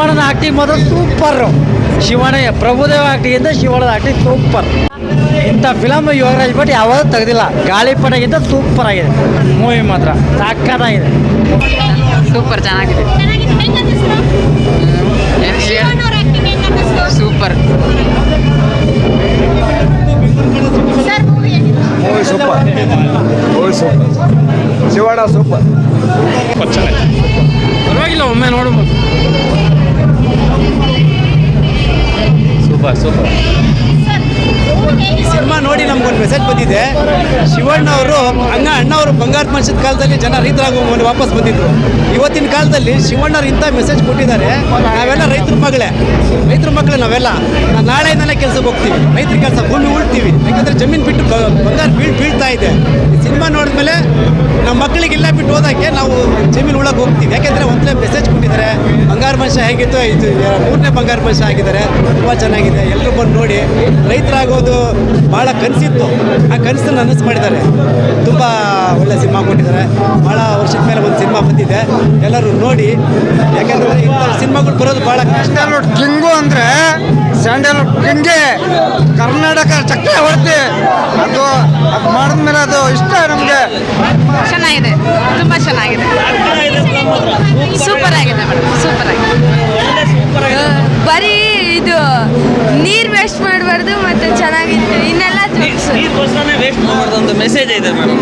ಶಿವಣ್ಣನ acting ಮಾತ್ರ super Shivanna Prabhudeva ಆಕ್ಟಿಂಗಿಂತ ಶಿವಣ್ಣದ ಆಕ್ಟಿಂಗ್ ಸೂಪರ್ ಇಂಥ ಫಿಲಮ್ ಯುವರಾಜ್ ಭಟ್ ಯಾವಾಗ ತೆಗೆದಿಲ್ಲ. ಗಾಳಿಪಟಗಿಂತ ಸೂಪರ್ ಆಗಿದೆ. ಮೂವಿ ಮಾತ್ರ. ಸಾಕಾಗಿದೆ ಸೂಪರ್ ಚೆನ್ನಾಗಿದೆ. ಚೆನ್ನಾಗಿದೆ super movie super movie super Shivanna super ಪರವಾಗಿಲ್ಲ ಸೂಪರ್ ಸೂಪರ್ ಸಿನಿಮಾ ನೋಡಿ ನಮ್ಗೊಂದು ಮೆಸೇಜ್ ಬಂದಿದೆ. ಶಿವಣ್ಣ ಅವರು ಅಣ್ಣ ಅಣ್ಣ ಅವರು ಬಂಗಾರ ಮನುಷ್ಯದ ಕಾಲದಲ್ಲಿ ಜನ ರೈತರಾಗಿ ವಾಪಸ್ ಬಂದಿದ್ರು. ಇವತ್ತಿನ ಕಾಲದಲ್ಲಿ ಶಿವಣ್ಣವ್ರು ಇಂಥ ಮೆಸೇಜ್ ಕೊಟ್ಟಿದ್ದಾರೆ. ನಾವೆಲ್ಲ ರೈತರ ಮಗಳೇ. ರೈತರ ಮಕ್ಕಳು ನಾವೆಲ್ಲ. ನಾವು ನಾಳೆಯಿಂದಲೇ ಕೆಲಸಕ್ಕೆ ಹೋಗ್ತೀವಿ. ರೈತರ ಕೆಲಸ, ಭೂಮಿ ಉಳ್ತೀವಿ. ಯಾಕಂದ್ರೆ ಜಮೀನು ಬಿಟ್ಟು ಬಂಗಾರ ಬೀಳ್ ಬೀಳ್ತಾ ಇದೆ. ಸಿನಿಮಾ ನೋಡಿದ್ಮೇಲೆ ನಮ್ಮ ಮಕ್ಕಳಿಗೆಲ್ಲ ಬಿಟ್ಟು ಹೋದಾಗೆ ನಾವು ಜಮೀನು ಉಳಕ್ಕೆ ಹೋಗ್ತೀವಿ. ಯಾಕೆಂದ್ರೆ ಒಂದ್ಲೇ ಮೆಸೇಜ್ ಕೊಟ್ಟಿದ್ದಾರೆ. ಬಂಗಾರ ಮನುಷ್ಯ ಹೇಗಿತ್ತು? ಇದು ಮೂರನೇ ಬಂಗಾರ ಮನುಷ್ಯ ಆಗಿದ್ದಾರೆ. ತುಂಬ ಚೆನ್ನಾಗಿದೆ. ಎಲ್ಲರೂ ಬಂದು ನೋಡಿ ರೈತರಾಗೋದು ಭಾಳ ಕನಸಿತ್ತು. ಆ ಕನಸನ್ನು ನನಸು ಮಾಡಿದ್ದಾರೆ. ತುಂಬ ಒಳ್ಳೆ ಸಿನಿಮಾ ಕೊಟ್ಟಿದ್ದಾರೆ. ಭಾಳ ವರ್ಷದ ಮೇಲೆ ಒಂದು ಸಿನಿಮಾ ಬಂದಿದೆ. ಎಲ್ಲರೂ ನೋಡಿ. ಯಾಕೆಂದ್ರೆ ಇಂಥ ಸಿನಿಮಾಗಳು ಬರೋದು ಭಾಳ ಕಷ್ಟ. ಕಿಂಗು ಅಂದರೆ ಸ್ಯಾಂಡಲ್ವುಡ್ ಕಿಂಗೆ ಕರ್ನಾಟಕ ಚಕ್ರವರ್ತಿ. ಅದು ಅದು ಮಾಡಿದ್ಮೇಲೆ ಅದು ಇಷ್ಟ ನಮಗೆ. ಚೆನ್ನಾಗಿದೆ. ತುಂಬ ಚೆನ್ನಾಗಿದೆ. ಸೂಪರ್ ಆಗಿದೆ ಮೇಡಮ್ ಸೂಪರ್ ಆಗಿದೆ. ಬರೀ ಇದು ನೀರು ವೇಸ್ಟ್ ಮಾಡಬಾರ್ದು ಮತ್ತು ಚೆನ್ನಾಗಿತ್ತು. ಇನ್ನೆಲ್ಲ ವೇಸ್ಟ್ ಮಾಡಬಾರ್ದು ಅಂತ ಮೆಸೇಜ್ ಇದೆ ಮೇಡಮ್.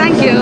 Thank you